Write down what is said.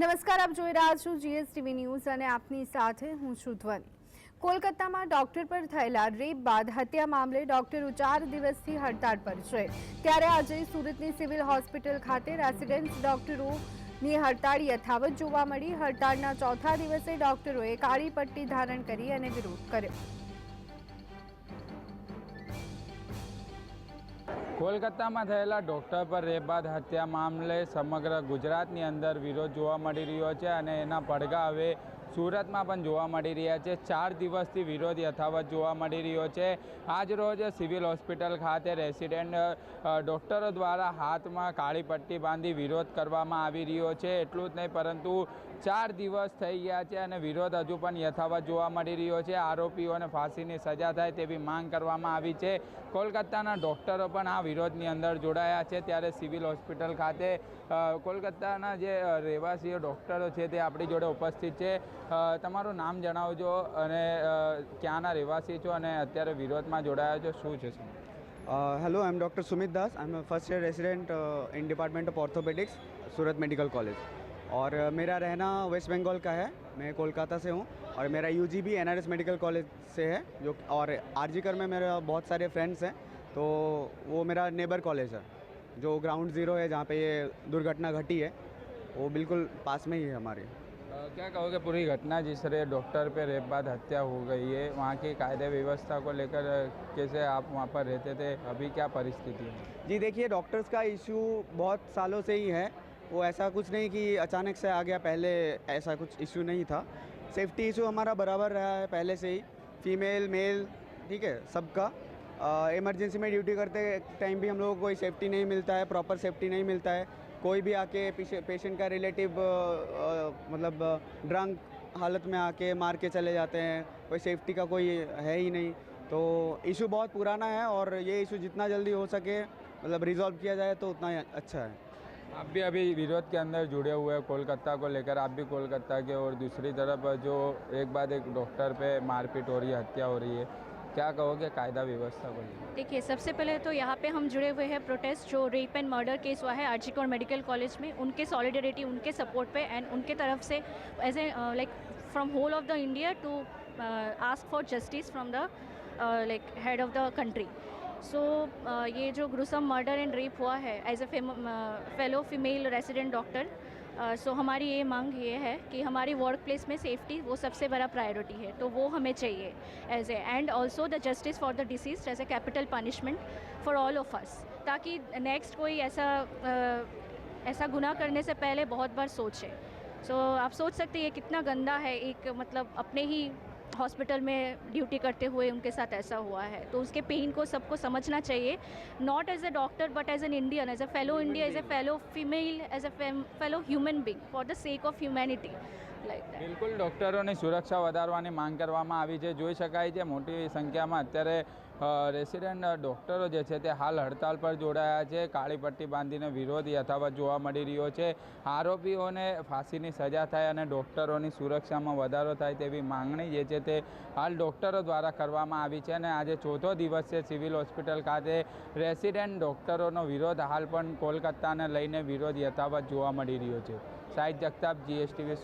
નમસ્કાર આપ જોઈ રહ્યા છો જીએસટીવી ન્યૂઝ અને આપની સાથે હું છું ધ્વનિ કોલકાતામાં ડોક્ટર પર થયેલા રેપ બાદ હત્યા મામલે ડોક્ટરો ચાર દિવસથી હડતાળ પર છે ત્યારે આજે સુરતની સિવિલ હોસ્પિટલ ખાતે રેસિડેન્ટ ડોક્ટરો હડતાળ યથાવત જોવા મળી હડતાળના ચોથા દિવસે ડોક્ટરોએ કાળી પટ્ટી ધારણ કરી અને વિરોધ કર્યો કોલકાતામાં થયેલા ડૉક્ટર પર રેબાદ હત્યા મામલે સમગ્ર ગુજરાતની અંદર વિરોધ જોવા મળી રહ્યો છે અને એના પડઘા હવે સુરતમાં પણ જોવા મળી રહ્યા છે ચાર દિવસથી વિરોધ યથાવત જોવા મળી રહ્યો છે આજ રોજ સિવિલ હોસ્પિટલ ખાતે રેસિડેન્ટ ડૉક્ટરો દ્વારા હાથમાં કાળી પટ્ટી બાંધી વિરોધ કરવામાં આવી રહ્યો છે એટલું જ નહીં પરંતુ ચાર દિવસ થઈ ગયા છે અને વિરોધ હજુ પણ યથાવત જોવા મળી રહ્યો છે આરોપીઓને ફાંસીની સજા થાય તેવી માંગ કરવામાં આવી છે કોલકાતાના ડૉક્ટરો પણ આ વિરોધની અંદર જોડાયા છે ત્યારે સિવિલ હોસ્પિટલ ખાતે કોલકાતાના જે રહેવાસીઓ ડૉક્ટરો છે તે આપણી જોડે ઉપસ્થિત છે તમારો નામ જણાવજો અને ક્યાંના રહેવાસી છો અને અત્યારે વિરોધમાં જોડાયા છો શું છે hello I am doctor Sumit Das I am a first year resident in department of orthopaedics Surat medical college ઓર મેરા રહેના વેસ્ટ બંગાળ કા હે મેં કોલકાતા સે હું ઓર મેરા UG B NRS medical college સે હે જો ઓર આરજીકર મેં મેરા બહોત سارے ફ્રેન્ડસ હે તો વો મેરા નેબર કોલેજ હે જો ગ્રાઉન્ડ 0 હે જહા પે યે દુર્ઘટના ઘટી હે વો બિલકુલ પાસ મે હી હમારે क्या कहोगे पूरी घटना जिस तरह डॉक्टर पे रेप बाद हत्या हो गई है वहाँ की कायदे व्यवस्था को लेकर कैसे आप वहाँ पर रहते थे अभी क्या परिस्थिति है जी देखिए डॉक्टर्स का इशू बहुत सालों से ही है वो ऐसा कुछ नहीं कि अचानक से आ गया पहले ऐसा कुछ इशू नहीं था सेफ्टी इशू हमारा बराबर रहा है पहले से ही फीमेल मेल ठीक है सबका इमरजेंसी में ड्यूटी करते टाइम भी हम लोगों को कोई सेफ्टी नहीं मिलता है प्रॉपर सेफ्टी नहीं मिलता है कोई भी आके पेशेंट का रिलेटिव मतलब ड्रंक हालत में आके मार के चले जाते हैं कोई सेफ्टी का कोई है ही नहीं तो इशू बहुत पुराना है और ये इशू जितना जल्दी हो सके मतलब रिजॉल्व किया जाए तो उतना अच्छा है आप भी अभी विरोध के अंदर जुड़े हुए हैं कोलकाता को लेकर आप भी कोलकाता के और दूसरी तरफ जो एक बाद एक डॉक्टर पे मारपीट हो रही है हत्या हो रही है क्या कहोगे कायदा व्यवस्था को देखिए सबसे पहले तो यहाँ पे हम जुड़े हुए हैं प्रोटेस्ट जो रेप एंड मर्डर केस हुआ है कौर मेडिकल कॉलेज में उनके सॉलिडरिटी उनके सपोर्ट पे एंड उनके तरफ से as a like from whole of the India to ask for justice from the like head of the country so so, uh, ये जो ग्रुसम मर्डर एंड रेप हुआ है as a fellow female resident doctor so हमारी ये मांग ये है कि हमारी वर्क प्लेस में सेफ्टी वो सबसे बड़ा प्रायोरिटी है तो वो हमें चाहिए as a and also the justice for the deceased as a capital punishment for all of us ताकि नेक्स्ट कोई ऐसा ऐसा गुनाह करने से पहले बहुत बार सोचे सो so, आप सोच सकते हैं ये कितना गंदा है एक मतलब अपने ही हॉस्पिटल में ड्यूटी करते हुए उनके साथ ऐसा हुआ है तो उसके पेन को सबको समझना चाहिए not as a doctor but as an Indian as a fellow India as a fellow female as a fellow human being for the sake of humanity બિલકુલ ડૉક્ટરોની સુરક્ષા વધારવાની માંગ કરવામાં આવી છે જોઈ શકાય છે મોટી સંખ્યામાં અત્યારે રેસિડેન્ટ ડૉક્ટરો જે છે તે હાલ હડતાલ પર જોડાયા છે કાળી પટ્ટી બાંધીને વિરોધ યથાવત જોવા મળી રહ્યો છે આરોપીઓને ફાંસીની સજા થાય અને ડૉક્ટરોની સુરક્ષામાં વધારો થાય તેવી માંગણી જે છે તે હાલ ડૉક્ટરો દ્વારા કરવામાં આવી છે અને આજે ચોથો દિવસ છે સિવિલ હોસ્પિટલ ખાતે રેસિડેન્ટ ડૉક્ટરોનો વિરોધ હાલ પણ કોલકાતાને લઈને વિરોધ યથાવત જોવા મળી રહ્યો છે સાહિત જગતાપ જીએસટીવી